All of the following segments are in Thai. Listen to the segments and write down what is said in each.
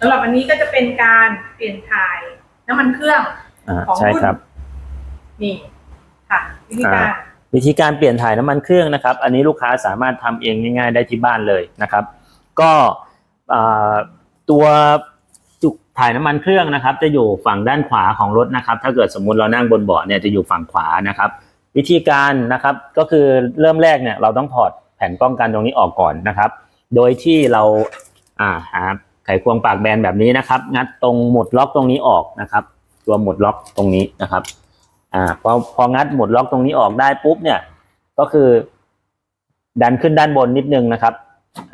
สำหรับวันนี้ก็จะเป็นการเปลี่ยนถ่ายน้ำมันเครื่องอ่าของใช่รุ่นครับ นี่ค่ะวิธีการอ่าวิธีการเปลี่ยนถ่ายน้ำมันเครื่องนะครับ อันนี้ลูกค้าสามารถทำเองง่ายๆได้ที่บ้านเลยนะครับ ก็อ่าตัวจุกถ่ายน้ำมันเครื่องนะครับ จะอยู่ฝั่งด้านขวาของรถนะครับ ถ้าเกิดสมมุติเรานั่งบนเบาะเนี่ยจะอยู่ฝั่งขวานะครับ วิธีการนะครับก็คือเริ่มแรกเนี่ยเราต้องถอดแผ่นป้องกันตรงนี้ออกก่อนนะครับ โดยที่เราอ่าหา ไขควงปากแบนแบบนี้นะครับ งัดตรงหมุดล็อกตรงนี้ออกนะครับ ตัวหมุดล็อกตรงนี้นะครับ อ่าพอพองัดหมุดล็อกตรงนี้ออกได้ปุ๊บเนี่ย ก็คือ ดันขึ้นด้านบนนิดนึงนะครับ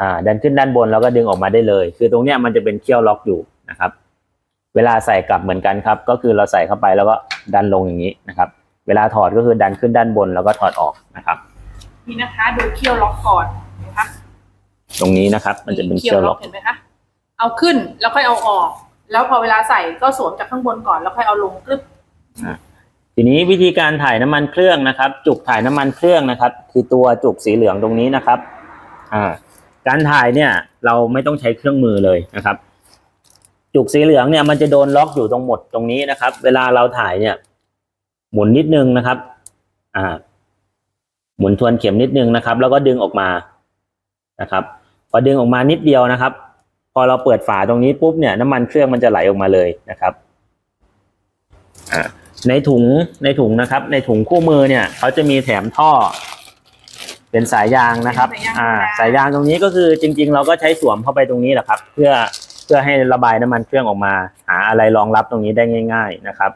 อ่า ดันขึ้นด้านบนแล้วก็ดึงออกมาได้เลย คือตรงเนี้ยมันจะเป็นเขี้ยวล็อกอยู่นะครับ เวลาใส่กลับเหมือนกันครับ ก็คือเราใส่เข้าไปแล้วก็ดันลงอย่างนี้นะครับ เวลาถอดก็คือดันขึ้นด้านบนแล้วก็ถอดออกนะครับ นี่นะคะดูเคี่ยวล็อกก่อนนะคะตรงนี้นะครับ มันจะเป็นเขี้ยวล็อกเห็นไหมคะ เอาขึ้นแล้วค่อยเอาออก แล้วพอเวลาใส่ก็สวมจากข้างบนก่อนแล้วค่อยเอาลงกรึบทีนี้วิธีการถ่ายน้ำมันเครื่องนะครับ จุกถ่ายน้ำมันเครื่องนะครับ คือตัวจุกสีเหลืองตรงนี้นะครับอ่าการถ่ายเนี่ยเราไม่ต้องใช้เครื่องมือเลยนะครับ จุกสีเหลืองเนี่ยมันจะโดนล็อกอยู่ตรงหมดตรงนี้นะครับ เวลาเราถ่ายเนี่ย หมุนนิดนึงนะครับ อ่า หมุนทวนเข็มนิดนึงนะครับ แล้วก็ดึงออกมานะครับ พอดึงออกมานิดเดียวนะครับ พอเราเปิดฝาตรงนี้ปุ๊บเนี่ยน้ำมันเครื่องมันจะไหลออกมาเลยนะครับอ่าในถุงในถุงนะครับ ในถุงคู่มือเนี่ยเขาจะมีแถมท่อ เป็นสายยางนะครับ อ่า สายยางตรงนี้ก็คือจริง ๆ เราก็ใช้สวมเข้าไปตรงนี้แหละครับ เพื่อเพื่อให้ระบายน้ำมันเครื่องออกมา หาอะไรรองรับตรงนี้ได้ง่าย ๆนะครับ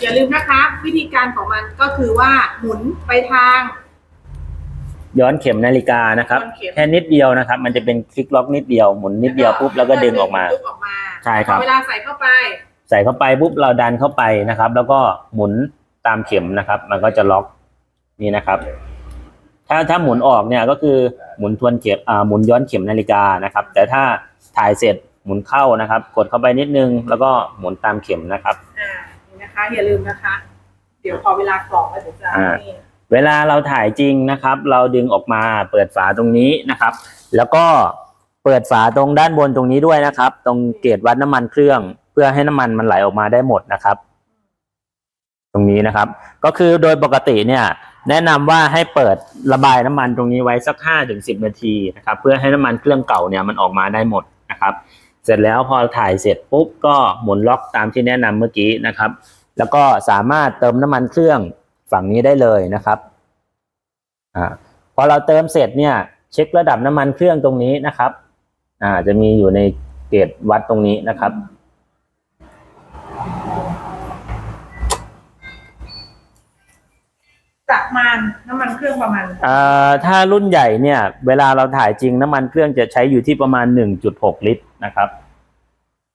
อย่าลืมนะคะ วิธีการของมันก็คือว่าหมุนไปทาง ย้อนเข็มนาฬิกานะครับ ย้อนเข็ม แค่นิดเดียวนะครับ มันจะเป็นคลิกล็อกนิดเดียวหมุนนิดเดียวปุ๊บแล้วก็ดึงออกมา ดึงออกมาใช่ครับ พอเวลาใส่เข้าไป ใส่เข้าไปปุ๊บเราดันเข้าไปนะครับ แล้วก็หมุนตามเข็มนะครับ มันก็จะล็อกนี่นะครับ ถ้าถ้าหมุนออกเนี่ยก็คือหมุนทวนเข็มอ่าหมุนย้อนเข็มนาฬิกานะครับ แต่ถ้าถ่ายเสร็จหมุนเข้านะครับ กดเข้าไปนิดนึง แล้วก็หมุนตามเข็มนะครับ อ่านี่นะคะอย่าลืมนะคะ เดี๋ยวพอเวลากรอกแล้วเดี๋ยวจะอ่า นี่ เวลาเราถ่ายจริงนะครับ เราดึงออกมาเปิดฝาตรงนี้นะครับ แล้วก็เปิดฝาตรงด้านบนตรงนี้ด้วยนะครับ ตรงเกจวัดน้ำมันเครื่อง เพื่อให้น้ำมันมันไหลออกมาได้หมดนะครับ ตรงนี้นะครับ ก็คือโดยปกติเนี่ย แนะนำว่าให้เปิดระบายน้ำมันตรงนี้ไว้สักห้าถึงสิบนาทีนะครับ เพื่อให้น้ำมันเครื่องเก่าเนี่ยมันออกมาได้หมดนะครับ เสร็จแล้วพอถ่ายเสร็จปุ๊บก็หมุนล็อกตามที่แนะนำเมื่อกี้นะครับ แล้วก็สามารถเติมน้ำมันเครื่อง ฝั่งนี้ได้เลยนะครับอ่าพอเราเติมเสร็จเนี่ย เช็คระดับน้ำมันเครื่องตรงนี้นะครับอ่าจะมีอยู่ในเกจวัดตรงนี้นะครับประมาณน้ำมันเครื่องประมาณอ่าถ้ารุ่นใหญ่เนี่ย เวลาเราถ่ายจริงน้ำมันเครื่องจะใช้อยู่ที่ประมาณ 1.6 ลิตรนะครับ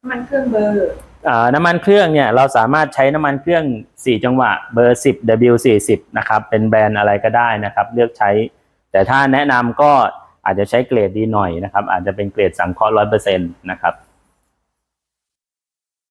น้ำมันเครื่องเบอร์อ่าน้ำมันเครื่องเนี่ยเราสามารถใช้น้ำมันเครื่อง 4 จังหวะเบอร์ 10 W40 นะครับเป็นแบรนด์อะไรก็ได้นะครับ เลือกใช้ แต่ถ้าแนะนำก็อาจจะใช้เกรดดีหน่อยนะครับ อาจจะเป็นเกรดสังเคราะห์ร้อยเปอร์เซ็นต์นะครับ